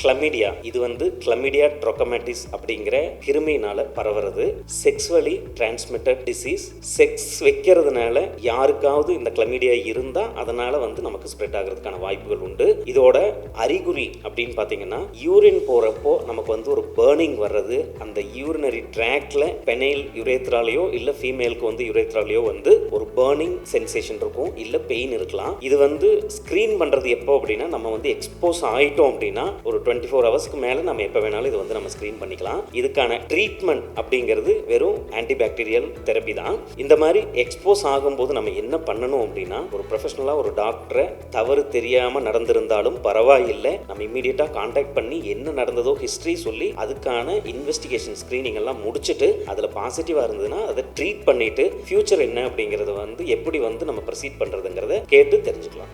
Chlamydia இது வந்து chlamydia trachomatis அப்படிங்கிற கிருமியினால பரவுறது. செக்ஸுவலி டிரான்ஸ்மிட்டட் டிசீஸ் செக்ஸ் வைக்கிறதுனால யாருக்காவது இந்த கிளமிடியா இருந்தா அதனால வந்து நமக்கு ஸ்ப்ரெட் ஆகிறதுக்கான வாய்ப்புகள் உண்டு. இதோட அறிகுறி அப்படின்னு பார்த்தீங்கன்னா யூரின் போறப்போ நமக்கு வந்து ஒரு பேர்னிங் வர்றது. அந்த யூரினரி ட்ராக்ல பெனைல் யுரேத்ராலையோ இல்ல ஃபீமேலுக்கு வந்து யுரேத்ராலையோ வந்து ஒரு பேர்னிங் சென்சேஷன் இருக்கும். இல்ல பெயின் இருக்கலாம். இது வந்து ஸ்க்ரீன் பண்றது எப்போ அப்படின்னா நம்ம வந்து எக்ஸ்போஸ் ஆயிட்டோம் அப்படின்னா ஒரு டுவெண்ட்டி ஃபோர் ஹவர்ஸ்க்கு மேலே நம்ம எப்போ வேணாலும் இது வந்து நம்ம ஸ்க்ரீன் பண்ணிக்கலாம். இதுக்கான ட்ரீட்மெண்ட் அப்படிங்கிறது வெறும் ஆன்டிபாக்டீரியல் தெரப்பி தான். இந்த மாதிரி எக்ஸ்போஸ் ஆகும்போது நம்ம என்ன பண்ணணும் அப்படின்னா ஒரு ப்ரொஃபஷனலாக ஒரு டாக்டரை தவறு தெரியாமல் நடந்திருந்தாலும் பரவாயில்லை. நம்ம இம்மீடியட்டாக காண்டாக்ட் பண்ணி என்ன நடந்ததோ ஹிஸ்ட்ரி சொல்லி அதுக்கான இன்வெஸ்டிகேஷன் ஸ்க்ரீனிங் எல்லாம் முடிச்சுட்டு அதில் பாசிட்டிவாக இருந்ததுன்னா அதை ட்ரீட் பண்ணிட்டு ஃபியூச்சர் என்ன அப்படிங்கிறத வந்து எப்படி வந்து நம்ம ப்ரொசீட் பண்ணுறதுங்கிறத கேட்டு தெரிஞ்சுக்கலாம்.